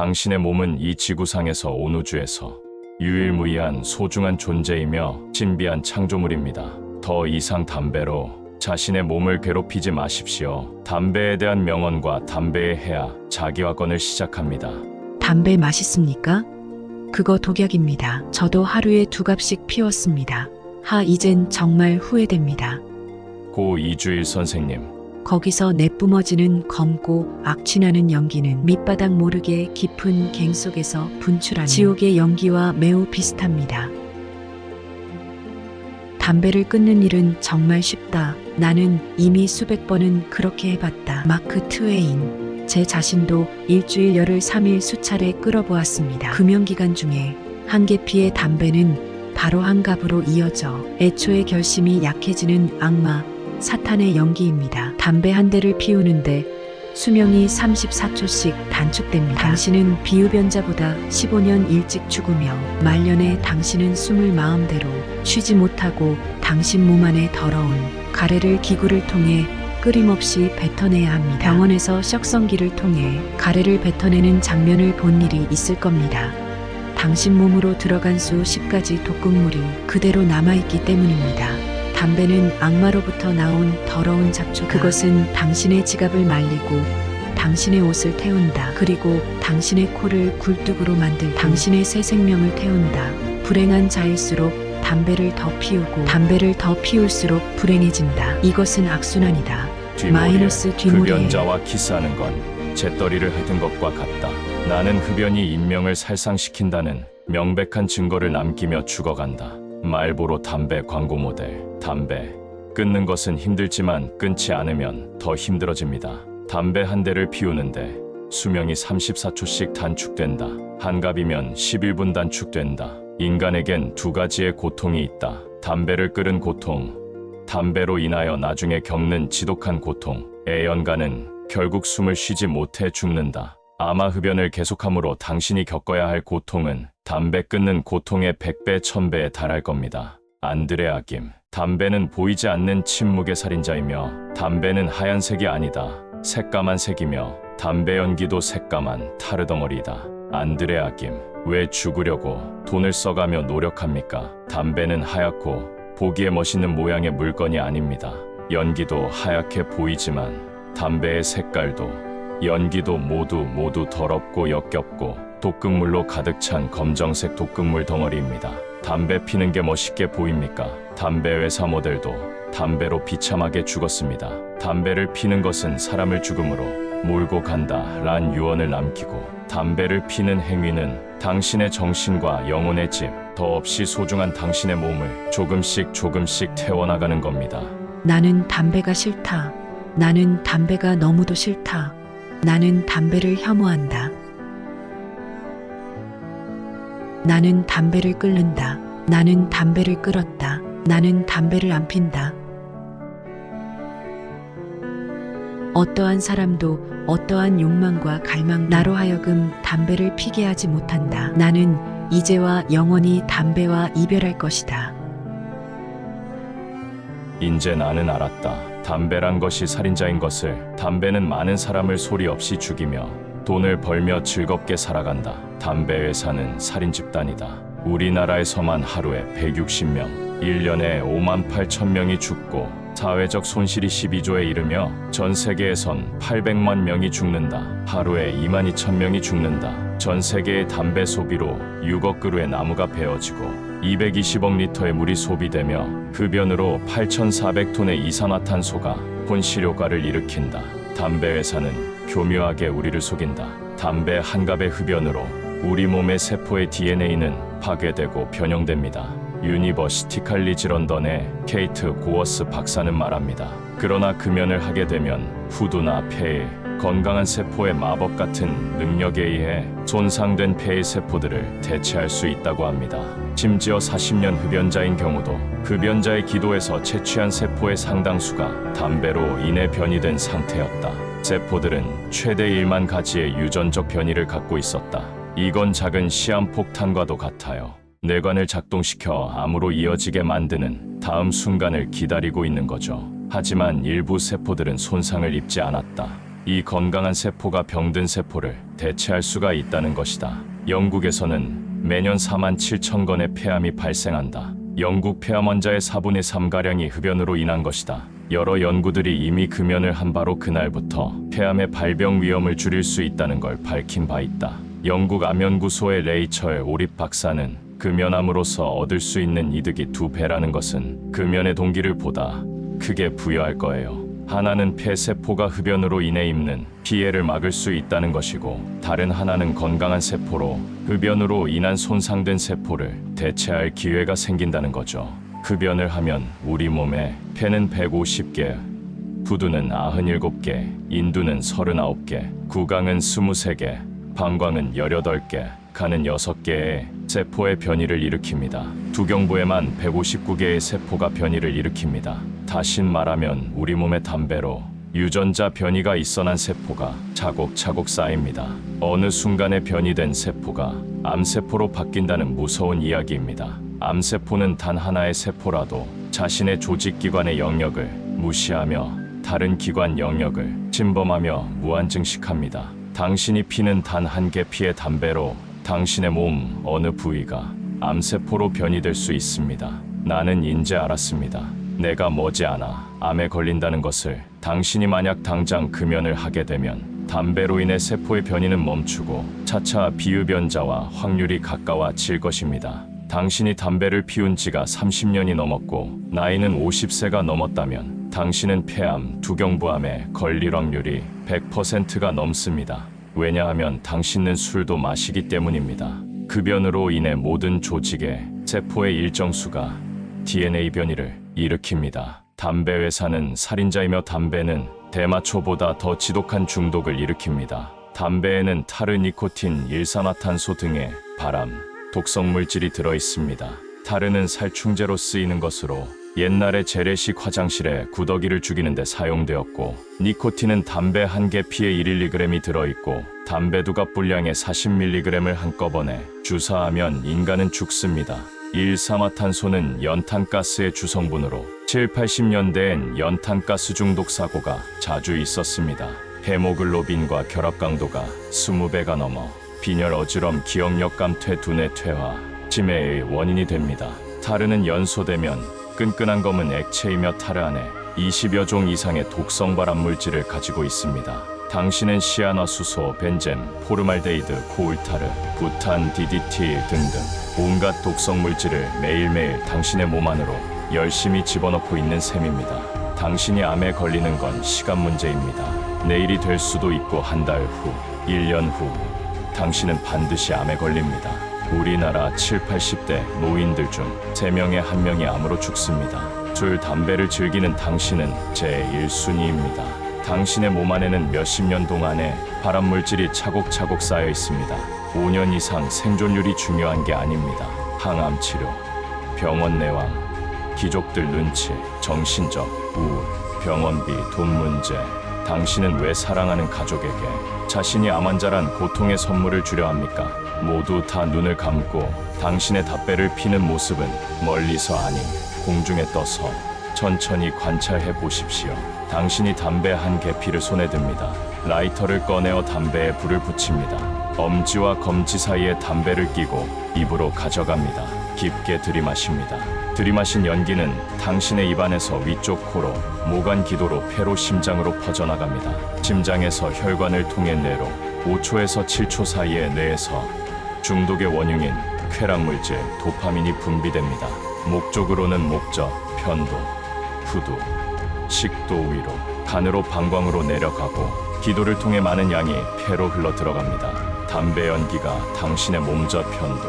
당신의 몸은 이 지구상에서 온 우주에서 유일무이한 소중한 존재이며 신비한 창조물입니다. 더 이상 담배로 자신의 몸을 괴롭히지 마십시오. 담배에 대한 명언과 담배의 해야 자기화권을 시작합니다. 담배 맛있습니까? 그거 독약입니다. 저도 하루에 두 갑씩 피웠습니다. 하, 이젠 정말 후회됩니다. 고 이주일 선생님, 거기서 내뿜어지는 검고 악취나는 연기는 밑바닥 모르게 깊은 갱 속에서 분출하는 지옥의 연기와 매우 비슷합니다. 담배를 끊는 일은 정말 쉽다. 나는 이미 수백 번은 그렇게 해봤다. 마크 트웨인. 제 자신도 일주일 열흘 3일 수차례 끌어보았습니다. 금연기간 중에 한 개피의 담배는 바로 한 갑으로 이어져 애초에 결심이 약해지는 악마, 사탄의 연기입니다. 담배 한 대를 피우는데 수명이 34초씩 단축됩니다. 당신은 비흡연자보다 15년 일찍 죽으며 말년에 당신은 숨을 마음대로 쉬지 못하고 당신 몸 안에 더러운 가래를 기구를 통해 끊임없이 뱉어내야 합니다. 병원에서 썩성기를 통해 가래를 뱉어내는 장면을 본 일이 있을 겁니다. 당신 몸으로 들어간 수십 가지 독극물이 그대로 남아있기 때문입니다. 담배는 악마로부터 나온 더러운 잡초. 그것은 당신의 지갑을 말리고 당신의 옷을 태운다. 그리고 당신의 코를 굴뚝으로 만들 당신의 새 생명을 태운다. 불행한 자일수록 담배를 더 피우고 담배를 더 피울수록 불행해진다. 이것은 악순환이다. 뒷머리에 마이너스 뒷머리에. 흡연자와 키스하는 건 재떨이를 핥은 것과 같다. 나는 흡연이 인명을 살상시킨다는 명백한 증거를 남기며 죽어간다. 말보로 담배 광고 모델. 담배. 끊는 것은 힘들지만 끊지 않으면 더 힘들어집니다. 담배 한 대를 피우는데 수명이 34초씩 단축된다. 한갑이면 11분 단축된다. 인간에겐 두 가지의 고통이 있다. 담배를 끓은 고통, 담배로 인하여 나중에 겪는 지독한 고통, 애연가는 결국 숨을 쉬지 못해 죽는다. 아마 흡연을 계속함으로 당신이 겪어야 할 고통은 담배 끊는 고통의 100배, 1000배에 달할 겁니다. 안드레아 김. 담배는 보이지 않는 침묵의 살인자이며 담배는 하얀색이 아니다. 새까만 색이며 담배 연기도 새까만 타르덩어리다. 안드레아 김. 왜 죽으려고 돈을 써가며 노력합니까? 담배는 하얗고 보기에 멋있는 모양의 물건이 아닙니다. 연기도 하얗게 보이지만 담배의 색깔도 연기도 모두 모두 더럽고 역겹고 독극물로 가득 찬 검정색 독극물 덩어리입니다. 담배 피는 게 멋있게 보입니까? 담배 회사 모델도 담배로 비참하게 죽었습니다. 담배를 피는 것은 사람을 죽음으로 몰고 간다 란 유언을 남기고 담배를 피는 행위는 당신의 정신과 영혼의 집, 더 없이 소중한 당신의 몸을 조금씩 조금씩 태워나가는 겁니다. 나는 담배가 싫다. 나는 담배가 너무도 싫다. 나는 담배를 혐오한다. 나는 담배를 끓는다. 나는 담배를 끌었다. 나는 담배를 안 핀다. 어떠한 사람도 어떠한 욕망과 갈망 나로 하여금 담배를 피게 하지 못한다. 나는 이제와 영원히 담배와 이별할 것이다. 인제 나는 알았다. 담배란 것이 살인자인 것을. 담배는 많은 사람을 소리 없이 죽이며 돈을 벌며 즐겁게 살아간다. 담배 회사는 살인 집단이다. 우리나라에서만 하루에 160명, 1년에 5만 8천 명이 죽고 사회적 손실이 12조에 이르며 전 세계에선 800만 명이 죽는다. 하루에 2만 2천 명이 죽는다. 전 세계의 담배 소비로 6억 그루의 나무가 베어지고 220억 리터의 물이 소비되며 흡연으로 8,400톤의 이산화탄소가 혼시료가를 일으킨다. 담배 회사는 교묘하게 우리를 속인다. 담배 한 갑의 흡연으로 우리 몸의 세포의 DNA는 파괴되고 변형됩니다. 유니버시티 칼리지 런던의 케이트 고어스 박사는 말합니다. 그러나 금연을 하게 되면 후두나 폐에 건강한 세포의 마법 같은 능력에 의해 손상된 폐의 세포들을 대체할 수 있다고 합니다. 심지어 40년 흡연자인 경우도 흡연자의 기도에서 채취한 세포의 상당수가 담배로 인해 변이된 상태였다. 세포들은 최대 1만 가지의 유전적 변이를 갖고 있었다. 이건 작은 시한폭탄과도 같아요. 뇌관을 작동시켜 암으로 이어지게 만드는 다음 순간을 기다리고 있는 거죠. 하지만 일부 세포들은 손상을 입지 않았다. 이 건강한 세포가 병든 세포를 대체할 수가 있다는 것이다. 영국에서는 매년 4만 7천 건의 폐암이 발생한다. 영국 폐암 환자의 4분의 3가량이 흡연으로 인한 것이다. 여러 연구들이 이미 금연을 한 바로 그날부터 폐암의 발병 위험을 줄일 수 있다는 걸 밝힌 바 있다. 영국 암연구소의 레이철 오립 박사는 금연함으로써 얻을 수 있는 이득이 두 배라는 것은 금연의 동기를 보다 크게 부여할 거예요. 하나는 폐세포가 흡연으로 인해 입는 피해를 막을 수 있다는 것이고 다른 하나는 건강한 세포로 흡연으로 인한 손상된 세포를 대체할 기회가 생긴다는 거죠. 흡연을 하면 우리 몸에 폐는 150개, 부두는 97개, 인두는 39개, 구강은 23개, 방광은 18개, 간은 6개의 세포의 변이를 일으킵니다. 두경부에만 159개의 세포가 변이를 일으킵니다. 다시 말하면 우리 몸의 담배로 유전자 변이가 있어 난 세포가 차곡차곡 쌓입니다. 어느 순간에 변이된 세포가 암세포로 바뀐다는 무서운 이야기입니다. 암세포는 단 하나의 세포라도 자신의 조직기관의 영역을 무시하며 다른 기관 영역을 침범하며 무한증식합니다. 당신이 피는 단 한 개 피의 담배로 당신의 몸 어느 부위가 암세포로 변이될 수 있습니다. 나는 인제 알았습니다. 내가 머지않아 암에 걸린다는 것을 당신이 만약 당장 금연을 하게 되면 담배로 인해 세포의 변이는 멈추고 차차 비흡연자와 확률이 가까워질 것입니다. 당신이 담배를 피운 지가 30년이 넘었고 나이는 50세가 넘었다면 당신은 폐암, 두경부암에 걸릴 확률이 100%가 넘습니다. 왜냐하면 당신은 술도 마시기 때문입니다. 급연으로 인해 모든 조직의 세포의 일정 수가 DNA 변이를 일으킵니다. 담배 회사는 살인자이며 담배는 대마초보다 더 지독한 중독을 일으킵니다. 담배에는 타르, 니코틴, 일산화탄소 등의 바람, 독성 물질이 들어 있습니다. 타르는 살충제로 쓰이는 것으로 옛날에 재래식 화장실에 구더기를 죽이는 데 사용되었고 니코틴은 담배 한 개 피에 1mg이 들어있고 담배 두갑 분량의 40mg을 한꺼번에 주사하면 인간은 죽습니다. 일산화탄소는 연탄가스의 주성분으로 7, 80년대엔 연탄가스 중독 사고가 자주 있었습니다. 헤모글로빈과 결합 강도가 20배가 넘어 빈혈 어지럼 기억력 감퇴 두뇌 퇴화 치매의 원인이 됩니다. 타르는 연소되면 끈끈한 검은 액체이며 타르 안에 20여 종 이상의 독성 발암 물질을 가지고 있습니다. 당신은 시아너수소, 벤젠, 포르말데이드, 코울타르, 부탄, DDT 등등 온갖 독성 물질을 매일매일 당신의 몸 안으로 열심히 집어넣고 있는 셈입니다. 당신이 암에 걸리는 건 시간 문제입니다. 내일이 될 수도 있고 한 달 후, 1년 후 당신은 반드시 암에 걸립니다. 우리나라 7, 80대 노인들 중 3명의 1명이 암으로 죽습니다. 술, 담배를 즐기는 당신은 제 1순위입니다. 당신의 몸 안에는 몇십 년 동안의 발암 물질이 차곡차곡 쌓여 있습니다. 5년 이상 생존율이 중요한 게 아닙니다. 항암 치료, 병원 내왕, 귀족들 눈치, 정신적 우울, 병원비, 돈 문제. 당신은 왜 사랑하는 가족에게 자신이 암 환자란 고통의 선물을 주려 합니까? 모두 다 눈을 감고 당신의 담배를 피는 모습은 멀리서 아닌 공중에 떠서 천천히 관찰해 보십시오. 당신이 담배 한 개피를 손에 듭니다. 라이터를 꺼내어 담배에 불을 붙입니다. 엄지와 검지 사이에 담배를 끼고 입으로 가져갑니다. 깊게 들이마십니다. 들이마신 연기는 당신의 입안에서 위쪽 코로, 모관 기도로 폐로 심장으로 퍼져나갑니다. 심장에서 혈관을 통해 뇌로 5초에서 7초 사이에 뇌에서 중독의 원흉인 쾌락 물질 도파민이 분비됩니다. 목적으로는 목적, 편도, 후두, 식도 위로, 간으로 방광으로 내려가고 기도를 통해 많은 양이 폐로 흘러 들어갑니다. 담배 연기가 당신의 몸저 편도,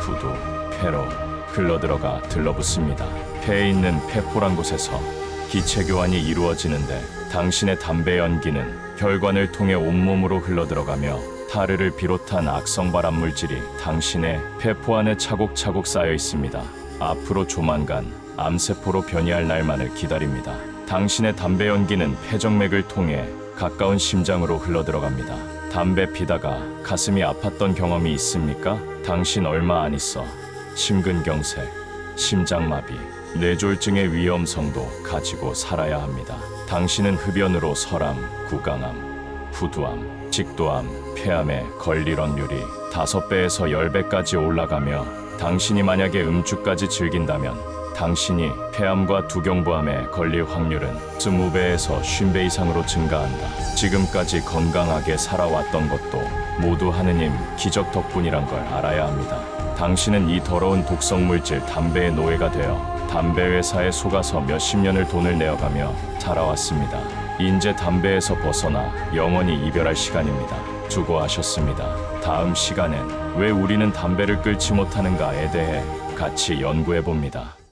후두, 폐로 흘러 들어가 들러붙습니다. 폐에 있는 폐포란 곳에서 기체 교환이 이루어지는데 당신의 담배 연기는 혈관을 통해 온몸으로 흘러 들어가며 타르를 비롯한 악성 발암 물질이 당신의 폐포 안에 차곡차곡 쌓여 있습니다. 앞으로 조만간 암세포로 변이할 날만을 기다립니다. 당신의 담배 연기는 폐정맥을 통해 가까운 심장으로 흘러 들어갑니다. 담배 피다가 가슴이 아팠던 경험이 있습니까? 당신 얼마 안 있어 심근경색, 심장마비, 뇌졸중의 위험성도 가지고 살아야 합니다. 당신은 흡연으로 설암, 구강암, 후두암, 직도암, 폐암에 걸릴 확률이 다섯 배에서 열 배까지 올라가며 당신이 만약에 음주까지 즐긴다면 당신이 폐암과 두경부암에 걸릴 확률은 20배에서 50배 이상으로 증가한다. 지금까지 건강하게 살아왔던 것도 모두 하느님 기적 덕분이란 걸 알아야 합니다. 당신은 이 더러운 독성 물질 담배의 노예가 되어 담배 회사에 속아서 몇십 년을 돈을 내어가며 살아왔습니다. 인제 담배에서 벗어나 영원히 이별할 시간입니다. 수고하셨습니다. 다음 시간엔 왜 우리는 담배를 끊지 못하는가에 대해 같이 연구해 봅니다.